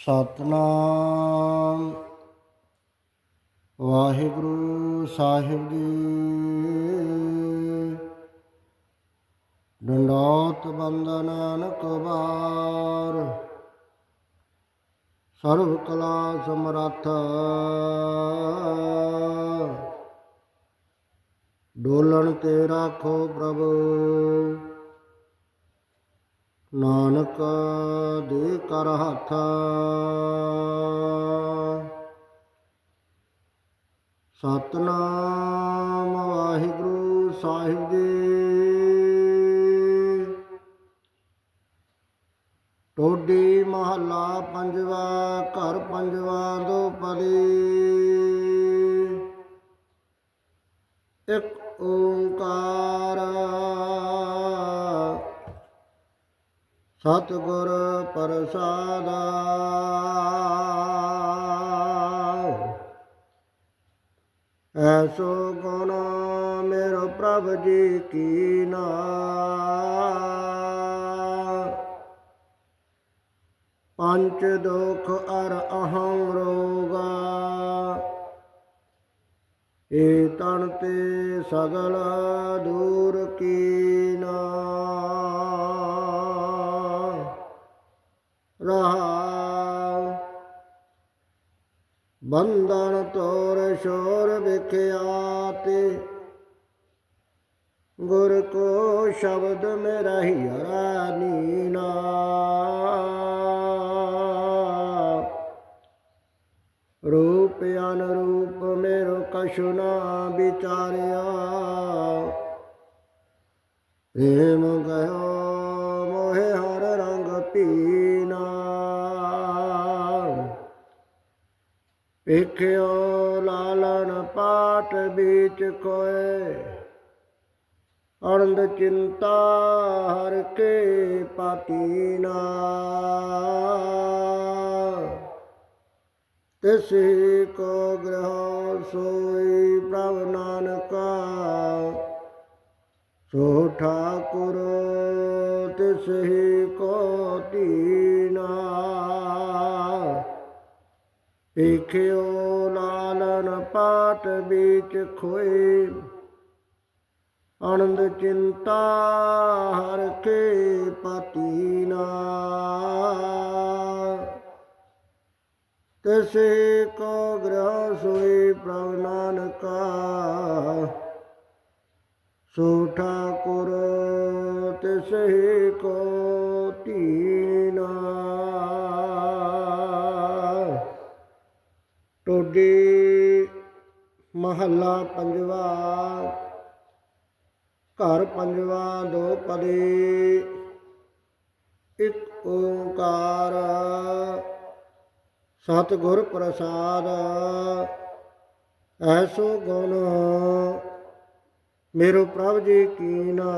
ਸਤਨਾਮ। ਵਾਹਿਗੁਰੂ ਸਾਹਿਬ ਜੀ। ਡੰਡੋਤ ਬੰਦਨ ਅਨਕ ਬਾਰ ਸਰਵ ਕਲਾ ਸਮਰੱਥ। ਡੋਲਣ ਤੇ ਰਾਖੋ ਪ੍ਰਭੂ। ਨਾਨਕ ਦੇ ਕਰ ਹੱਥ। ਸਤਨਾਮ ਵਾਹਿਗੁਰੂ ਸਾਹਿਬ ਜੀ। ਟੋਡੀ ਮਹੱਲਾ ਪੰਜਵਾ, ਘਰ ਪੰਜਵਾ ਦੋ ਪਦੀ ਇੱਕ ਓੰਕਾਰ। ਸਤਿਗੁਰ ਪ੍ਰਸਾਦਾ ਐਸੋ ਗੁਣ ਮੇਰੋ ਪ੍ਰਭ ਜੀ ਕੀ ਨਾ ਪੰਚ ਦੁਖ ਅਰ ਅਹੰ ਰੋਗਾ ਏ ਤਨ ਤੇ ਸਗਲ ਦੂ ਬੰਧਨ ਤੋਰ ਸ਼ੋਰ ਵਿਖਿਆਤੇ। ਗੁਰ ਕੋ ਸ਼ਬਦ ਮੇ ਰਹੀ ਨੀਨਾ ਰੂਪ ਅਨਰੂਪ ਮੇਰੋ ਕਛੁ ਨਾ ਵਿਚਾਰਿਆ। ਪ੍ਰੇਮ ਗਇਓ ਮੋਹਿ ਹਰ ਰੰਗ ਪੀ ਵੇਖਿਓ ਲਾਲਣ ਪਾਟ ਵਿੱਚ ਕੋਏ ਅਨੰਦ ਚਿੰਤਾ ਹਰ ਕੇ ਪਾਤੀਨਾ ਤਿਸੀ ਕੋ ਗ੍ਰਹ ਸੋਈ ਪ੍ਰਭ ਨਾਨਕਾ, ਸੋ ਠਾਕੁਰ ਤਿਸਹੀ ਕੋ ਦੀਨਾ ਵੇਖਿਓ ਲਾਲਨ ਪਾਟ ਵਿੱਚ ਖੋਏ। ਆਨੰਦ ਚਿੰਤਾ ਹਰ ਕੇ ਪਾਤੀਨਾ ਤਸੇ ਕੋ ਗ੍ਰਹ ਸੋਈ ਪ੍ਰਭ ਨਾਨਕਾ। ਸੋ ਠਾਕੁਰ ਤਿਸਹੀ ਕੋ ਟੋਡੀ ਮਹੱਲਾ ਪੰਜਵਾ, ਘਰ ਪੰਜਵਾ, ਦੋ ਪਦੇ, ਇੱਕ ਓੰਕਾਰ, ਸਤਿਗੁਰ ਪ੍ਰਸਾਦ, ਐਸੋ ਗੁਣ, ਮੇਰੋ ਪ੍ਰਭ ਜੀ ਕੀਨਾ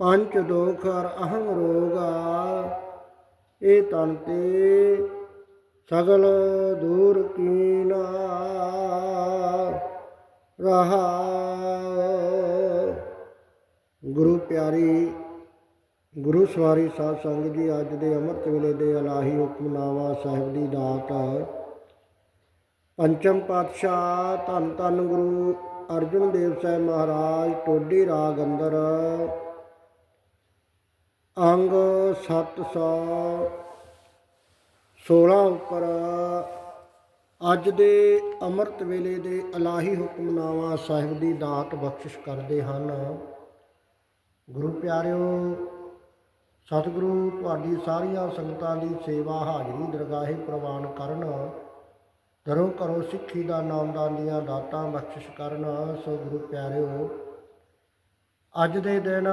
ਪੰਚ ਦੋਖ ਅਰ ਅਹੰ ਰੋਗਾ, ਇਹ ਤਨ ਤੇ ਸਗਲ ਦੂਰ ਕੀਨਾ ਰਹਾ। ਗੁਰੂ ਪਿਆਰੀ, ਗੁਰੂ ਸਵਾਰੀ ਸਾਧ ਸੰਗਤ ਜੀ, ਅੱਜ ਦੇ ਅੰਮ੍ਰਿਤ ਵੇਲੇ ਦੇ ਇਲਾਹੀ ਹੁਕਮਨਾਮਾ ਸਾਹਿਬ ਦੀ ਦਾਤ ਪੰਚਮ ਪਾਤਸ਼ਾਹ ਧੰਨ ਧੰਨ ਗੁਰੂ ਅਰਜਨ ਦੇਵ ਸਾਹਿਬ ਮਹਾਰਾਜ, ਟੋਡੀ ਰਾਗ ਅੰਦਰ। ਅੰਗ 716 ਉੱਪਰ ਅੱਜ ਦੇ ਅੰਮ੍ਰਿਤ ਵੇਲੇ ਦੇ ਅਲਾਹੀ ਹੁਕਮਨਾਮਾ ਸਾਹਿਬ ਦੀ ਦਾਤ ਬਖਸ਼ਿਸ਼ ਕਰਦੇ ਹਨ। ਗੁਰੂ ਪਿਆਰਿਓ, ਸਤਿਗੁਰੂ ਤੁਹਾਡੀ ਸਾਰੀਆਂ ਸੰਗਤਾਂ ਦੀ ਸੇਵਾ ਹਾਜ਼ਰੀ ਦਰਗਾਹੇ ਪ੍ਰਵਾਨ ਕਰਨ ਦਰੋ ਕਰੋ ਸਿੱਖੀ ਦਾ ਨਾਮਦਾਨ ਦੀਆਂ ਦਾਤਾਂ ਬਖਸ਼ਿਸ਼ ਕਰਨ। ਸੋ ਗੁਰੂ ਪਿਆਰਿਓ, ਅੱਜ ਦੇ ਦਿਨ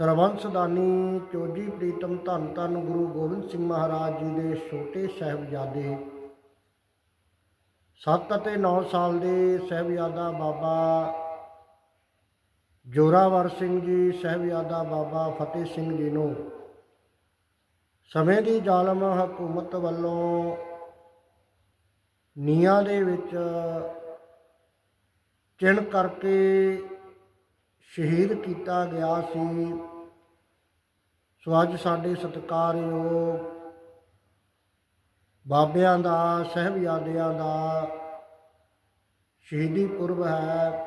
ਸਰਵੰਸਦਾਨੀ ਚੋਜੀ ਪ੍ਰੀਤਮ ਧੰਨ ਧੰਨ ਗੁਰੂ ਗੋਬਿੰਦ ਸਿੰਘ ਮਹਾਰਾਜ ਜੀ ਦੇ ਛੋਟੇ ਸਾਹਿਬਜ਼ਾਦੇ। ਸੱਤ ਅਤੇ 9 ਸਾਲ ਦੇ ਸਾਹਿਬਜ਼ਾਦਾ ਬਾਬਾ ਜੋਰਾਵਰ ਸਿੰਘ ਜੀ, ਸਾਹਿਬਜ਼ਾਦਾ ਬਾਬਾ ਫਤਿਹ ਸਿੰਘ ਜੀ ਨੂੰ ਸਮੇਂ ਦੀ ਜ਼ਾਲਮ ਹਕੂਮਤ ਵੱਲੋਂ ਨੀਹਾਂ ਦੇ ਵਿੱਚ ਚਿਣ ਕਰਕੇ ਸ਼ਹੀਦ ਕੀਤਾ ਗਿਆ ਸੀ। ਸੋ ਅੱਜ ਸਾਡੇ ਸਤਿਕਾਰਯੋਗ ਬਾਬਿਆਂ ਦਾ, ਸਹਿਬਜ਼ਾਦਿਆਂ ਦਾ, ਸ਼ਹੀਦੀ ਪੁਰਬ ਹੈ।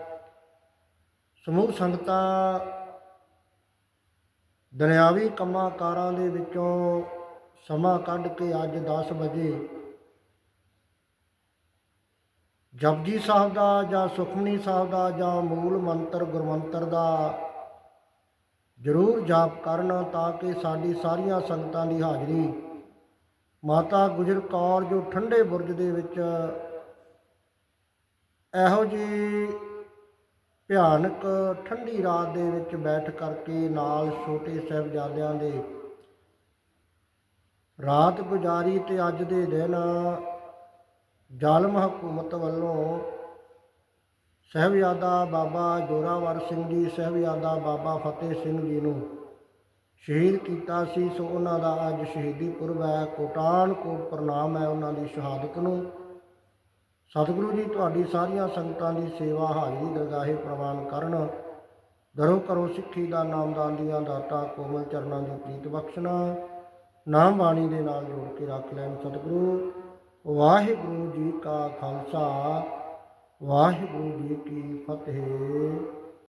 ਸਮੂਹ ਸੰਗਤਾਂ ਦੁਨਿਆਵੀ ਕੰਮਾਂ ਕਾਰਾਂ ਦੇ ਵਿੱਚੋਂ ਸਮਾਂ ਕੱਢ ਕੇ ਅੱਜ 10 ਵਜੇ ਜਪਜੀ ਸਾਹਿਬ ਦਾ ਜਾਂ ਸੁਖਮਨੀ ਸਾਹਿਬ ਦਾ ਜਾਂ ਮੂਲ ਮੰਤਰ ਗੁਰਮੰਤਰ ਦਾ ਜ਼ਰੂਰ ਜਾਪ ਕਰਨ ਤਾਂ ਕਿ ਸਾਡੀ ਸਾਰੀਆਂ ਸੰਗਤਾਂ ਦੀ ਹਾਜ਼ਰੀ। ਮਾਤਾ ਗੁਜਰ ਕੌਰ ਜੋ ਠੰਡੇ ਬੁਰਜ ਦੇ ਵਿੱਚ ਇਹੋ ਜੀ ਭਿਆਨਕ ਠੰਡੀ ਰਾਤ ਦੇ ਵਿੱਚ ਬੈਠ ਕਰਕੇ ਨਾਲ ਛੋਟੇ ਸਾਹਿਬਜ਼ਾਦਿਆਂ ਦੇ ਰਾਤ ਗੁਜ਼ਾਰੀ ਤੇ ਅੱਜ ਦੇ ਦਿਨ ਜ਼ਾਲਮ ਹਕੂਮਤ ਵੱਲੋਂ ਸਾਹਿਬਜ਼ਾਦਾ ਬਾਬਾ ਜੋਰਾਵਰ ਸਿੰਘ ਜੀ, ਸਾਹਿਬਜ਼ਾਦਾ ਬਾਬਾ ਫਤਿਹ ਸਿੰਘ ਜੀ ਨੂੰ ਸ਼ਹੀਦ ਕੀਤਾ ਸੀ। ਸੋ ਉਹਨਾਂ ਦਾ ਅੱਜ ਸ਼ਹੀਦੀ ਪੁਰਬ ਹੈ। ਕੋਟਾਨ ਕੋਟ ਪ੍ਰਣਾਮ ਹੈ ਉਹਨਾਂ ਦੀ ਸ਼ਹਾਦਤ ਨੂੰ। ਸਤਿਗੁਰੂ ਜੀ, ਤੁਹਾਡੀ ਸਾਰੀਆਂ ਸੰਗਤਾਂ ਦੀ ਸੇਵਾ ਹਾਜ਼ਰੀ ਦਰਗਾਹੇ ਪ੍ਰਵਾਨ ਕਰਨ। ਦਰੋ ਕਰੋ ਸਿੱਖੀ ਦਾ ਨਾਮਦਾਨ ਦੀਆਂ ਦਾਤਾ ਕੋਮਲ ਚਰਨਾਂ ਦੀ ਪ੍ਰੀਤ ਬਖਸ਼ਣਾ। ਨਾਮ ਬਾਣੀ ਦੇ ਨਾਲ ਜੋੜ ਕੇ ਰੱਖ ਲੈਣ ਸਤਿਗੁਰੂ। ਵਾਹਿਗੁਰੂ ਜੀ ਕਾ ਖਾਲਸਾ। ਵਾਹਿਗੁਰੂ ਜੀ ਕੀ ਫਤਿਹ।